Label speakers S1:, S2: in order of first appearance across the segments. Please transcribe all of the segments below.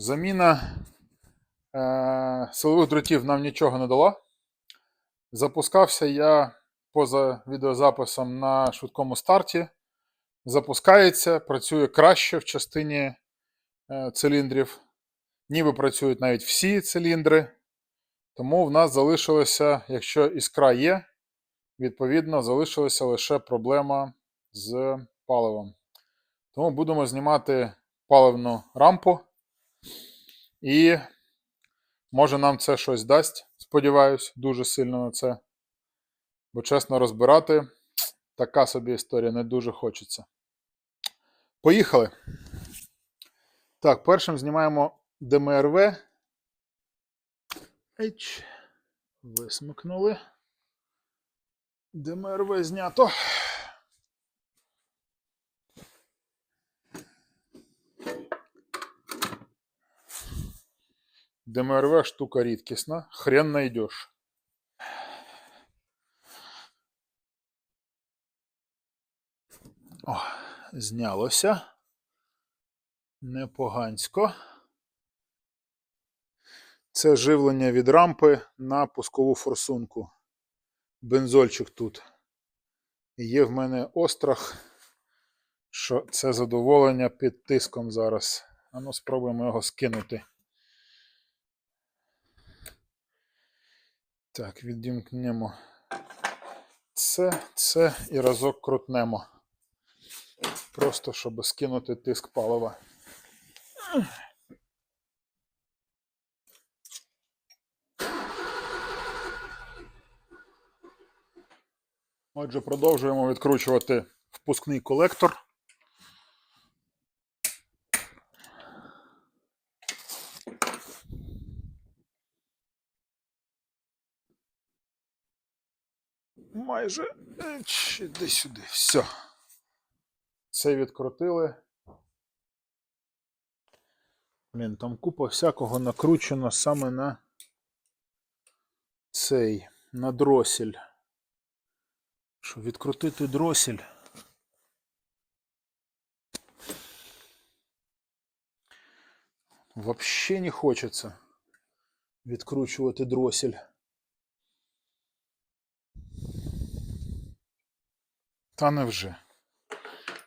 S1: Заміна е, силових дротів нам нічого не дала. Запускався я поза відеозаписом на швидкому старті. Запускається, працює краще в частині е, циліндрів. Ніби працюють навіть всі циліндри. Тому в нас залишилося, якщо іскра є, відповідно, залишилася лише проблема з паливом. Тому будемо знімати паливну рампу. І може нам це щось дасть, сподіваюсь, дуже сильно на це. Бо чесно розбирати, така собі історія не дуже хочеться. Поїхали. Так, першим знімаємо ДМРВ. Висмикнули. ДМРВ знято. ДМРВ штука рідкісна. Хрен найдеш. О, знялося. Непогансько. Це живлення від рампи на пускову форсунку. Бензольчик тут. Є в мене острах, що це задоволення під тиском зараз. А спробуємо його скинути. Так, відімкнемо це, це і разок крутнемо. Просто щоб скинути тиск палива. Отже, продовжуємо відкручувати впускний колектор. Майже іди сюди. Все. Це відкрутили. Блін, там купа всякого накручено саме на цей, на дросель. Щоб відкрутити дросель. Вообще не хочеться відкручувати дросель. Та невже.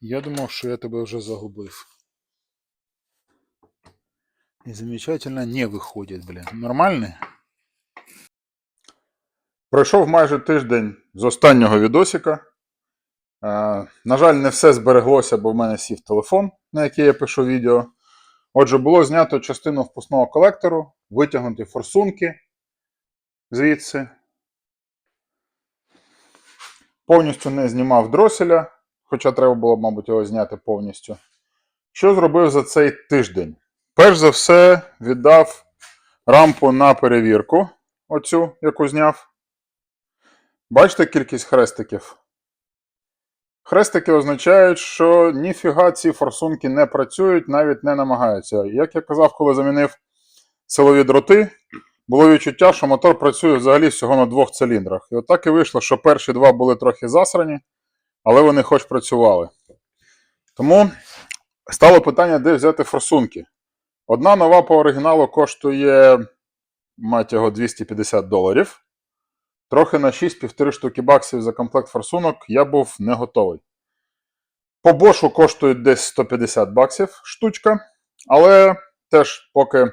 S1: Я думав, що я тебе вже загубив. І замечательно не виходить, блін. Нормальний? Пройшов майже тиждень з останнього відосика. Е, на жаль, не все збереглося, бо в мене сів телефон, на який я пишу відео. Отже, було знято частину впускного колектору, витягнуті форсунки звідси. Повністю не знімав дроселя, хоча треба було мабуть, його зняти повністю. Що зробив за цей тиждень? Перш за все, віддав рампу на перевірку, оцю, яку зняв. Бачите кількість хрестиків? Хрестики означають, що ніфіга ці форсунки не працюють, навіть не намагаються. Як я казав, коли замінив силові дроти, було відчуття, що мотор працює взагалі всього на двох циліндрах. І от і вийшло, що перші два були трохи засрані, але вони хоч працювали. Тому стало питання, де взяти форсунки. Одна нова по оригіналу коштує, мать його, 250 доларів. Трохи на 6-1,5 штуки баксів за комплект форсунок я був не готовий. По бошу коштують десь 150 баксів штучка, але теж поки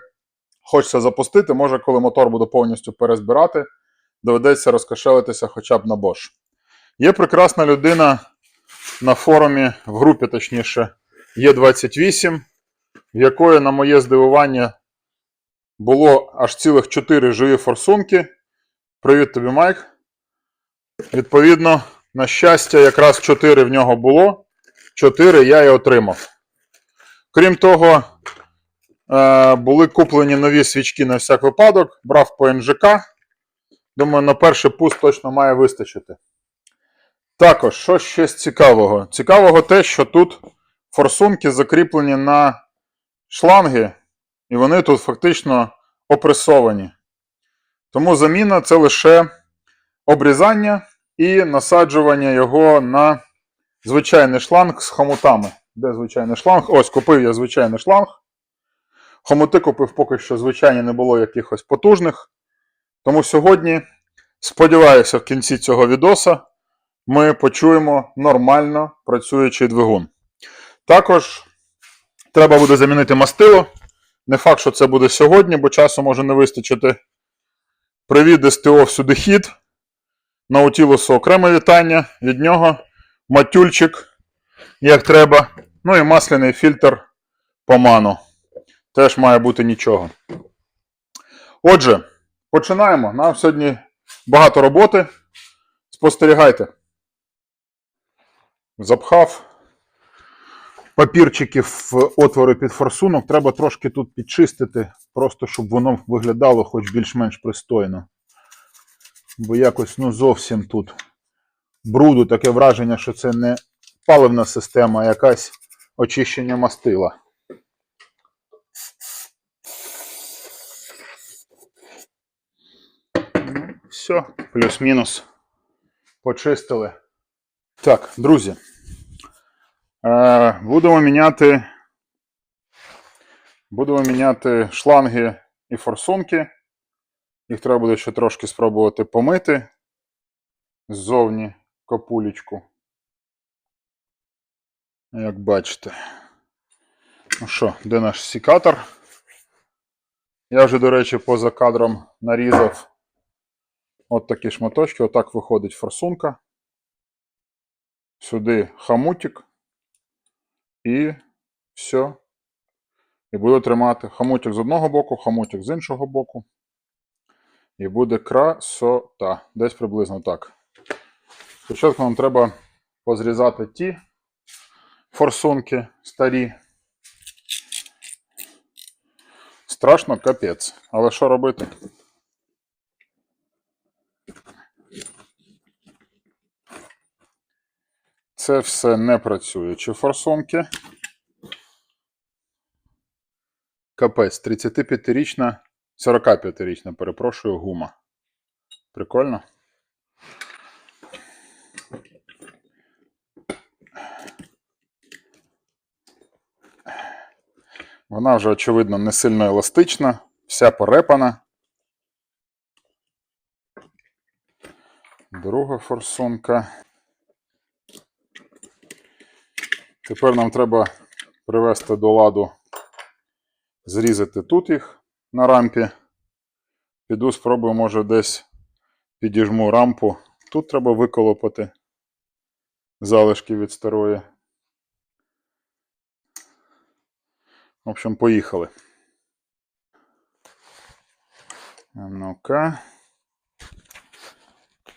S1: хочеться запустити, може, коли мотор буду повністю перезбирати, доведеться розкошелитися хоча б на Bosch. Є прекрасна людина на форумі, в групі, точніше, Є28, в якої, на моє здивування, було аж цілих 4 живі форсунки. Привіт тобі, Майк. Відповідно, на щастя, якраз 4 в нього було. 4 я і отримав. Крім того, були куплені нові свічки на всяк випадок. Брав по НЖК. Думаю, на перший пуст точно має вистачити. Також, що з цікавого? Цікавого те, що тут форсунки закріплені на шланги, і вони тут фактично опресовані. Тому заміна це лише обрізання і насаджування його на звичайний шланг з хомутами. Де звичайний шланг? Ось, купив я звичайний шланг. Хомути купив поки що, звичайно, не було якихось потужних. Тому сьогодні, сподіваюся, в кінці цього відоса ми почуємо нормально працюючий двигун. Також треба буде замінити мастило. Не факт, що це буде сьогодні, бо часу може не вистачити. Привіт СТО всюди хід. Наутілусу окреме вітання від нього. Матюльчик, як треба. Ну і масляний фільтр поману. Теж має бути нічого. Отже, починаємо. Нам сьогодні багато роботи. Спостерігайте. Запхав папірчики в отвори під форсунок. Треба трошки тут підчистити, просто щоб воно виглядало хоч більш-менш пристойно. Бо якось ну зовсім тут бруду, таке враження, що це не паливна система, а якась очищення мастила. Ну, Все, плюс-мінус. Почистили. Так, друзі. Е, будемо міняти. Будемо міняти шланги і форсунки. Їх треба буде ще трошки спробувати помити ззовні капулечку. Як бачите. Ну що, де наш сікатор? Я вже, до речі, поза кадром нарізав от такі шматочки. Отак виходить форсунка. Сюди хамутик. І все. І буду тримати хамутик з одного боку, хамутик з іншого боку. І буде красота. Десь приблизно так. Спочатку нам треба позрізати ті форсунки старі. Страшно капець. Але що робити? Це все не працюючі форсунки. Капець, 35-річна, 45-річна, перепрошую, гума. Прикольно? Вона вже, очевидно, не сильно еластична, вся порепана. Друга форсунка. Тепер нам треба привести до ладу, зрізати тут їх на рампі. Піду спробую, може, десь підіжму рампу. Тут треба виколопати залишки від старої. В общем, поїхали. Ну-ка.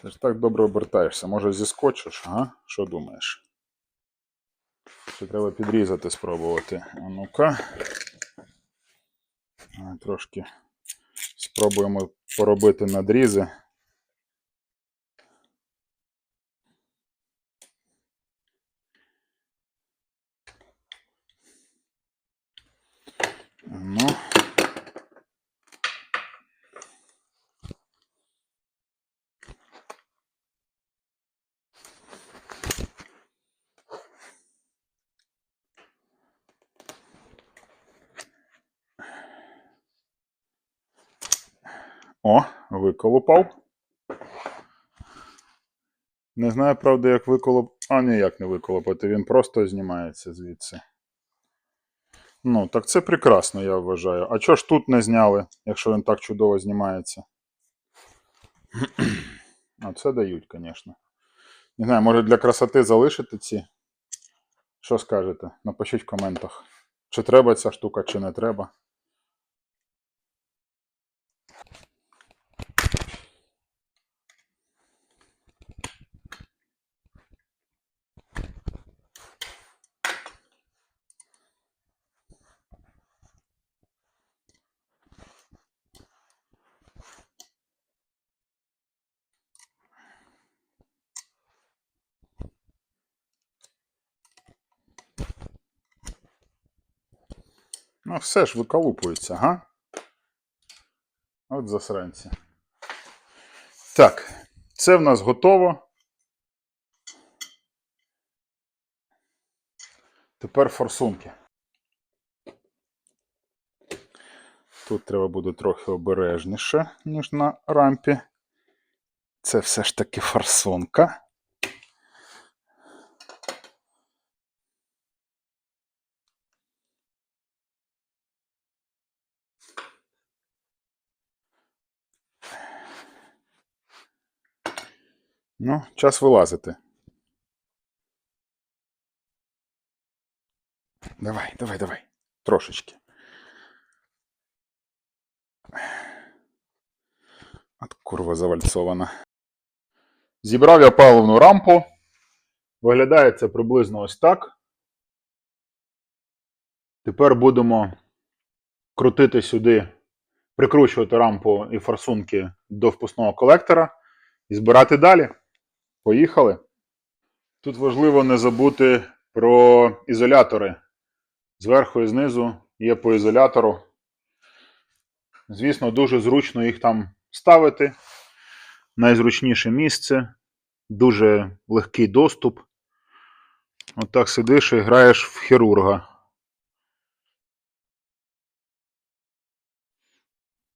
S1: Ти ж так добре обертаєшся. Може зіскочиш, ага? Що думаєш? Ще треба підрізати, спробувати. А ну-ка. Трошки спробуємо поробити надрізи. Ну. О, виколупав. Не знаю, правда, як виколоп. А, ніяк не виколопати, він просто знімається звідси. Ну, так це прекрасно, я вважаю. А чого ж тут не зняли, якщо він так чудово знімається? А це дають, звісно. Не знаю, може для красоти залишити ці. Що скажете? Напишіть в коментах. Чи треба ця штука, чи не треба. Ну, все ж виколупується, га? От засранці. Так, це в нас готово. Тепер форсунки. Тут треба буде трохи обережніше, ніж на рампі. Це все ж таки форсунка. Ну, час вилазити. Давай, давай, давай. Трошечки. От курва завальцована. Зібрав я паливну рампу. Виглядає це приблизно ось так. Тепер будемо крутити сюди, прикручувати рампу і форсунки до впускного колектора і збирати далі. Поїхали. Тут важливо не забути про ізолятори. Зверху і знизу є по ізолятору. Звісно, дуже зручно їх там ставити. Найзручніше місце, дуже легкий доступ. Отак сидиш і граєш в хірурга.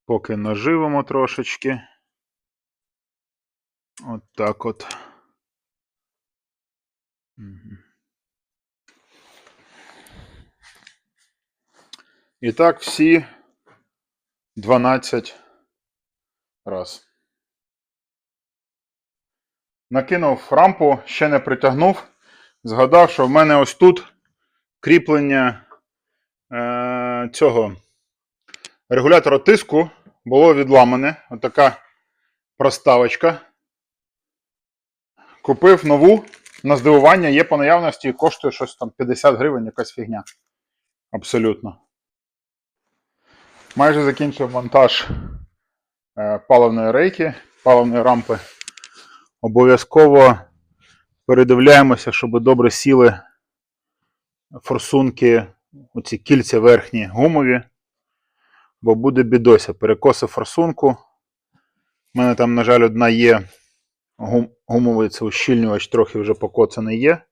S1: Поки наживемо трошечки. От так от. І так всі 12 раз. Накинув рампу, ще не притягнув. Згадав, що в мене ось тут кріплення е, цього регулятора тиску було відламане. Отака проставочка. Купив нову. На здивування є по наявності і коштує щось там 50 гривень, якась фігня. Абсолютно. Майже закінчив монтаж е, паливної рейки, паливної рампи. Обов'язково передивляємося, щоб добре сіли форсунки, оці кільця верхні гумові, бо буде бідося. Перекосив форсунку. У мене там, на жаль, одна є гум, гумовий це ущільнювач, трохи вже покоцаний є.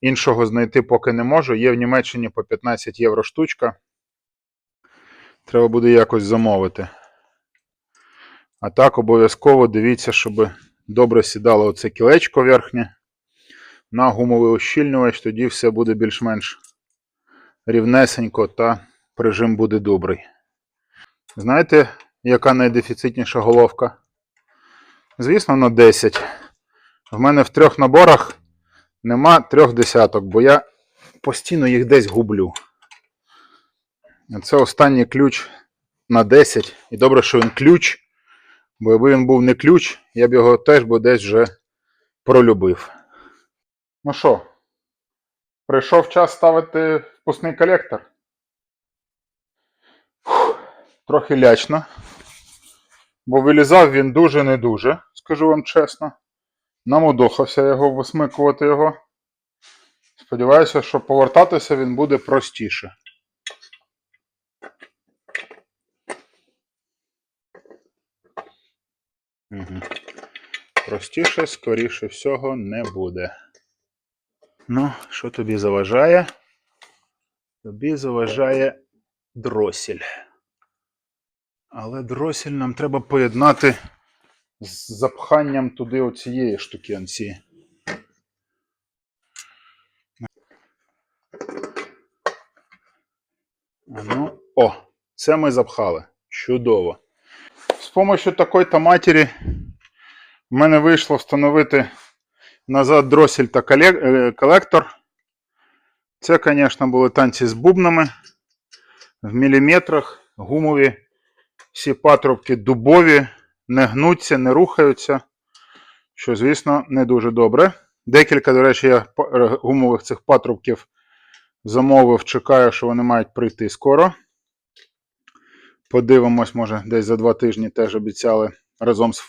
S1: Іншого знайти поки не можу. Є в Німеччині по 15 євро штучка. Треба буде якось замовити. А так обов'язково дивіться, щоб добре сідало оце кілечко верхнє на гумовий ущільнювач, тоді все буде більш-менш рівнесенько та прижим буде добрий. Знаєте, яка найдефіцитніша головка? Звісно, на 10. В мене в трьох наборах нема трьох десяток, бо я постійно їх десь гублю. Це останній ключ на 10. І добре, що він ключ. Бо якби він був не ключ, я б його теж би десь вже пролюбив. Ну що, прийшов час ставити впускний колектор. Фух, трохи лячно. Бо вилізав він дуже не дуже, скажу вам чесно. Намудохався його висмикувати його. Сподіваюся, що повертатися він буде простіше. Угу. Простіше, скоріше всього, не буде. Ну, що тобі заважає? Тобі заважає дросель. Але дросель нам треба поєднати з запханням туди оцієї штукенці. Ну, о, це ми запхали. Чудово. З допомогою такої та матері в мене вийшло встановити назад дросель та е, колектор. Це, звісно, були танці з бубнами в міліметрах, гумові, всі патрубки дубові, не гнуться, не рухаються, що, звісно, не дуже добре. Декілька, до речі, я е, гумових цих патрубків замовив, чекаю, що вони мають прийти скоро. Подивимось, може, десь за два тижні теж обіцяли разом з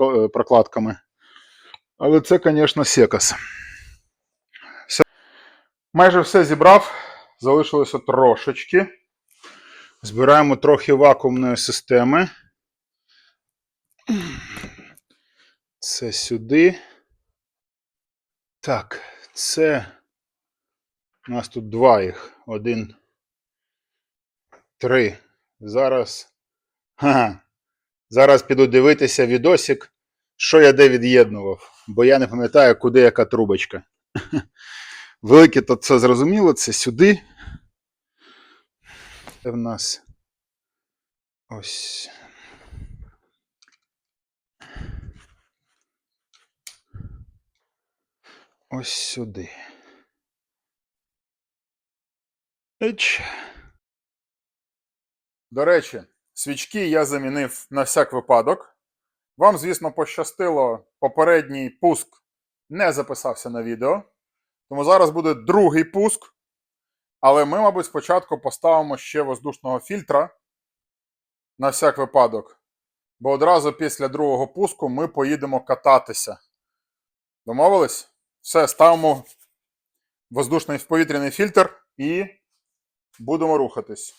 S1: е, прокладками. Але це, звісно, секас. Все. Майже все зібрав. Залишилося трошечки. Збираємо трохи вакуумної системи. Це сюди. Так, це. У нас тут два їх. Один. Три. Зараз. Ха, зараз піду дивитися відосик, що я де від'єднував, бо я не пам'ятаю, куди яка трубочка. Велике то це зрозуміло, це сюди. Це в нас ось. Ось сюди. Еч. До речі, свічки я замінив на всяк випадок. Вам, звісно, пощастило, попередній пуск не записався на відео. Тому зараз буде другий пуск. Але ми, мабуть, спочатку поставимо ще воздушного фільтра на всяк випадок. Бо одразу після другого пуску ми поїдемо кататися. Домовились? Все, ставимо воздушний повітряний фільтр і будемо рухатись.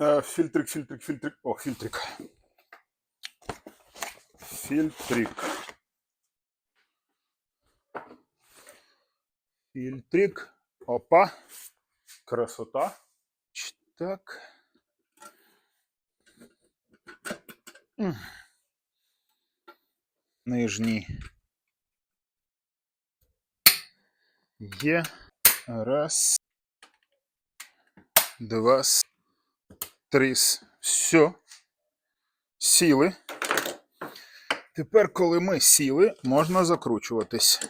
S1: Е, Фільтрик, фільтрик, фільтрик. О, фільтрик. Фільтрик. Фільтрик. Опа. Красота. Так. Нижній. Є. Раз. Два. Три. Все. Сіли. Тепер, коли ми сіли, можна закручуватись.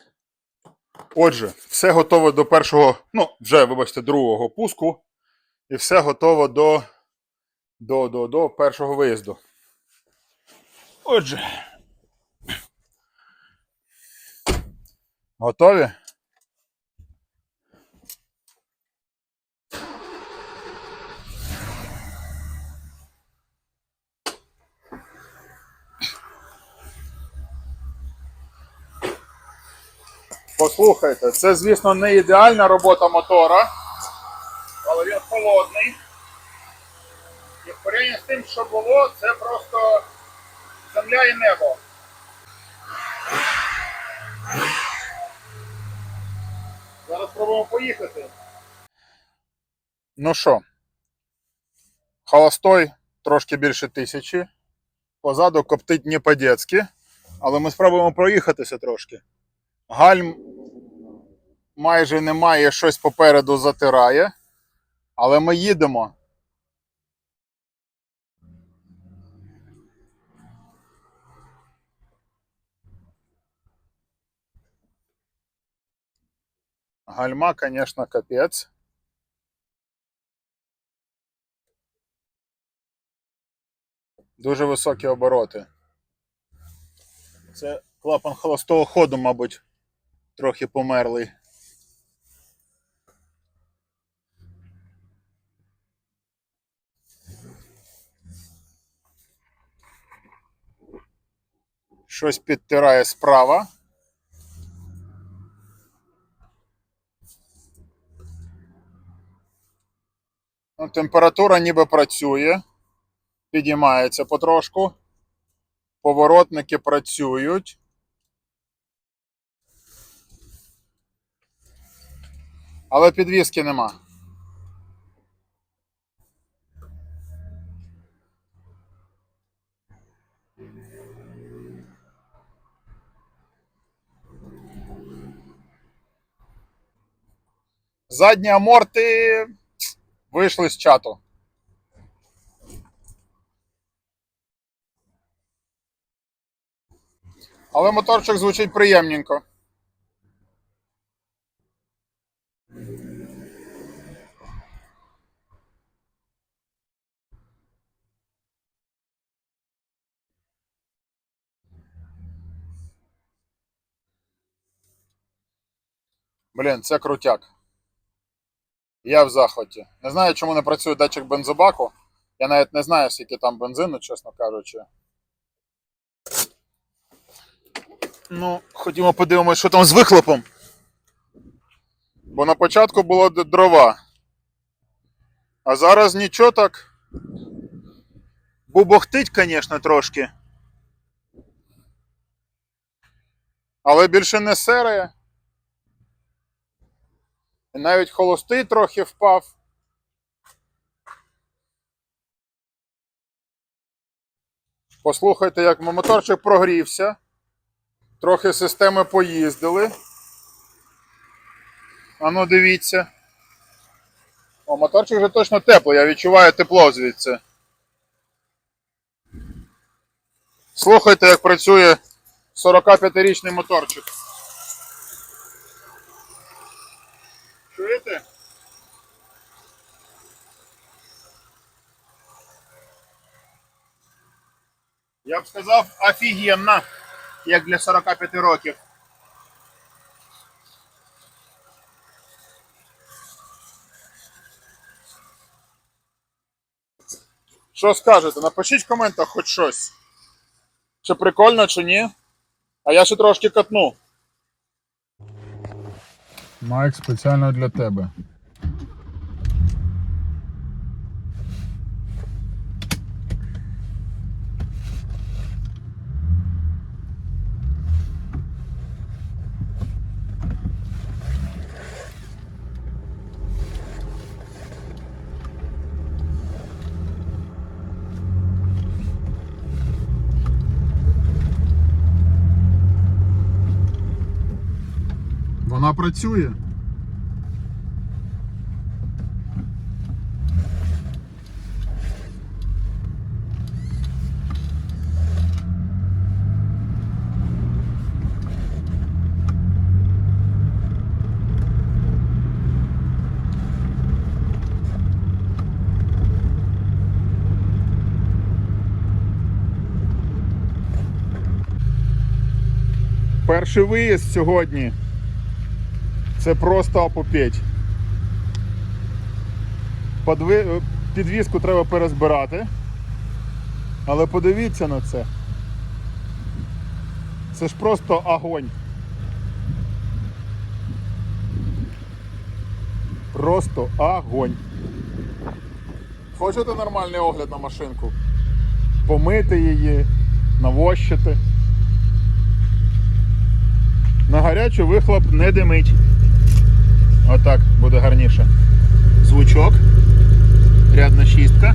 S1: Отже, все готово до першого, ну, вже, вибачте, другого пуску. І все готово до, до, до, до першого виїзду. Отже. Готові? Послухайте, це, звісно, не ідеальна робота мотора, але він холодний. І в порівнянні з тим, що було, це просто земля і небо. Зараз спробуємо поїхати. Ну що, холостой трошки більше тисячі. Позаду коптить не по-детськи, але ми спробуємо проїхатися трошки. Гальм майже немає, щось попереду затирає. Але ми їдемо. Гальма, звісно, капець. Дуже високі обороти. Це клапан холостого ходу, мабуть, трохи померлий. Щось підтирає справа. Ну, температура ніби працює, підіймається потрошку. Поворотники працюють. Але підвіски нема. Задні аморти вийшли з чату. Але моторчик звучить приємненько. Блін, це крутяк. Я в захваті. Не знаю, чому не працює датчик бензобаку. Я навіть не знаю, скільки там бензину, чесно кажучи. Ну, ходімо подивимось, що там з вихлопом. Бо на початку було дрова. А зараз нічого так. Бубохтить, звісно, трошки. Але більше не сере. І навіть холостий трохи впав. Послухайте, як моторчик прогрівся. Трохи системи поїздили. Ану, дивіться. О, моторчик вже точно теплий, я відчуваю тепло звідси. Слухайте, як працює 45-річний моторчик. Я б сказав офігенно, як для 45 років. Що скажете? Напишіть в коментах хоч щось. Чи прикольно, чи ні. А я ще трошки катну. Майк спеціально для тебе. Вона працює. Перший виїзд сьогодні. Це просто опупеть. Підвізку треба перезбирати. Але подивіться на це. Це ж просто огонь. Просто огонь. Хочете нормальний огляд на машинку? Помити її, навощити. На гарячу вихлоп не димить. Отак буде гарніше. Звучок. Рядна шістка.